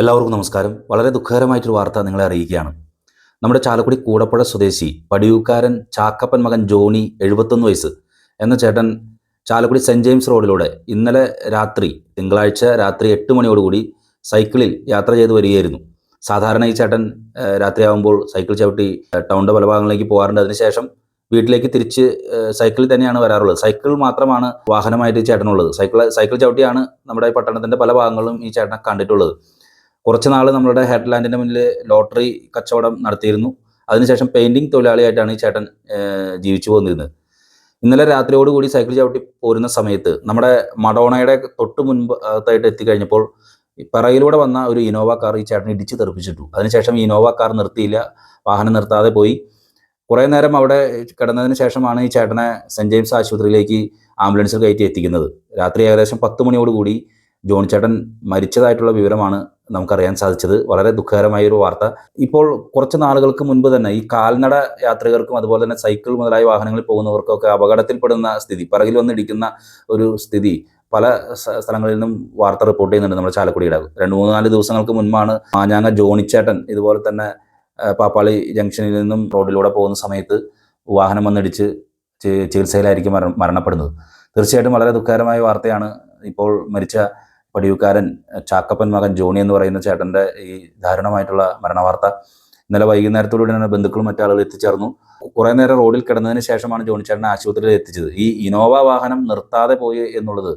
എല്ലാവർക്കും നമസ്കാരം. വളരെ ദുഃഖകരമായിട്ടൊരു വാർത്ത നിങ്ങളെ അറിയിക്കുകയാണ്. നമ്മുടെ ചാലക്കുടി കൂടപ്പുഴ സ്വദേശി പടിയൂക്കാരൻ ചാക്കപ്പൻ മകൻ ജോണി എഴുപത്തൊന്ന് വയസ്സ് എന്ന ചേട്ടൻ ചാലക്കുടി സെന്റ് ജെയിംസ് റോഡിലൂടെ ഇന്നലെ രാത്രി തിങ്കളാഴ്ച രാത്രി എട്ട് മണിയോടുകൂടി സൈക്കിളിൽ യാത്ര ചെയ്ത് വരികയായിരുന്നു. സാധാരണ ഈ ചേട്ടൻ രാത്രിയാകുമ്പോൾ സൈക്കിൾ ചവിട്ടി ടൗണിന്റെ പല ഭാഗങ്ങളിലേക്ക് പോകാറുണ്ട്. അതിനുശേഷം വീട്ടിലേക്ക് തിരിച്ച് സൈക്കിളിൽ തന്നെയാണ് വരാറുള്ളത്. സൈക്കിൾ മാത്രമാണ് വാഹനമായിട്ട് ഈ ചേട്ടനുള്ളത്. സൈക്കിൾ സൈക്കിൾ ചവിട്ടിയാണ് നമ്മുടെ പട്ടണത്തിന്റെ പല ഭാഗങ്ങളും ഈ ചേട്ടനെ കണ്ടിട്ടുള്ളത്. കുറച്ച് നാൾ നമ്മളുടെ ഹെഡ്ലാൻഡിന്റെ മുന്നിൽ ലോട്ടറി കച്ചവടം നടത്തിയിരുന്നു. അതിനുശേഷം പെയിന്റിങ് തൊഴിലാളിയായിട്ടാണ് ഈ ചേട്ടൻ ജീവിച്ചു പോന്നിരുന്നത്. ഇന്നലെ രാത്രിയോടുകൂടി സൈക്കിൾ ചവിട്ടി പോരുന്ന സമയത്ത് നമ്മുടെ മഡോണയുടെ തൊട്ട് മുൻപ് ആയിട്ട് എത്തിക്കഴിഞ്ഞപ്പോൾ പിറയിലൂടെ വന്ന ഒരു ഇനോവ കാർ ഈ ചേട്ടൻ ഇടിച്ച് തെറിപ്പിച്ചിട്ടു. അതിനുശേഷം ഇനോവ കാർ നിർത്തിയില്ല വാഹനം നിർത്താതെ പോയി. കുറേ നേരം അവിടെ കിടന്നതിന് ശേഷമാണ് ഈ ചേട്ടനെ സെന്റ് ജെയിംസ് ആശുപത്രിയിലേക്ക് ആംബുലൻസിൽ കയറ്റി എത്തിക്കുന്നത്. രാത്രി ഏകദേശം പത്ത് മണിയോടുകൂടി ജോൺ ചേട്ടൻ മരിച്ചതായിട്ടുള്ള വിവരമാണ് നമുക്കറിയാൻ സാധിച്ചത്. വളരെ ദുഃഖകരമായ ഒരു വാർത്ത. ഇപ്പോൾ കുറച്ച് നാളുകൾക്ക് മുൻപ് തന്നെ ഈ കാൽനട യാത്രികർക്കും അതുപോലെ തന്നെ സൈക്കിൾ മുതലായ വാഹനങ്ങളിൽ പോകുന്നവർക്കൊക്കെ അപകടത്തിൽപ്പെടുന്ന സ്ഥിതി പിറകിൽ വന്നിടിക്കുന്ന ഒരു സ്ഥിതി പല സ്ഥലങ്ങളിൽ നിന്നും വാർത്ത റിപ്പോർട്ട് ചെയ്യുന്നുണ്ട് നമ്മുടെ ചാലക്കുടിയുടെ രണ്ട് മൂന്ന് നാല് ദിവസങ്ങൾക്ക് മുൻപാണ് മാഞ്ഞാങ്ങ ജോണിച്ചേട്ടൻ ഇതുപോലെ തന്നെ പാപ്പാളി ജംഗ്ഷനിൽ നിന്നും റോഡിലൂടെ പോകുന്ന സമയത്ത് വാഹനം വന്നിടിച്ച് ചികിത്സയിലായിരിക്കും മര മരണപ്പെടുന്നത്. തീർച്ചയായിട്ടും വളരെ ദുഃഖകരമായ വാർത്തയാണ് ഇപ്പോൾ മരിച്ച പടിയൂക്കാരൻ ചാക്കപ്പൻ മകൻ ജോണി എന്ന് പറയുന്ന ചേട്ടന്റെ ഈ ദാരുണമായിട്ടുള്ള മരണവാർത്ത. ഇന്നലെ വൈകുന്നേരത്തോടുകൂടി തന്നെ ബന്ധുക്കളും മറ്റാളുകൾ എത്തിച്ചേർന്നു. കുറേ നേരം റോഡിൽ കിടന്നതിന് ശേഷമാണ് ജോണി ചേട്ടനെ ആശുപത്രിയിൽ എത്തിച്ചത്. ഈ ഇനോവ വാഹനം നിർത്താതെ പോയി എന്നുള്ളത്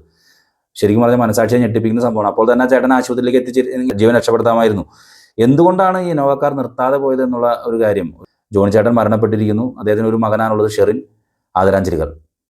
ശരിക്കും പറഞ്ഞാൽ മനസാക്ഷിയെ ഞെട്ടിപ്പിക്കുന്ന സംഭവമാണ്. അപ്പോൾ തന്നെ ചേട്ടൻ ആശുപത്രിയിലേക്ക് എത്തിച്ച് ജീവൻ രക്ഷപ്പെടുത്താമായിരുന്നു. എന്തുകൊണ്ടാണ് ഈ ഇനോവക്കാർ കാർ നിർത്താതെ പോയത് എന്നുള്ള ഒരു കാര്യം? ജോണി ചേട്ടൻ മരണപ്പെട്ടിരിക്കുന്നു. അദ്ദേഹത്തിന് ഒരു മകനാണുള്ളത് ഷെറിൻ. ആദരാഞ്ജലികൾ.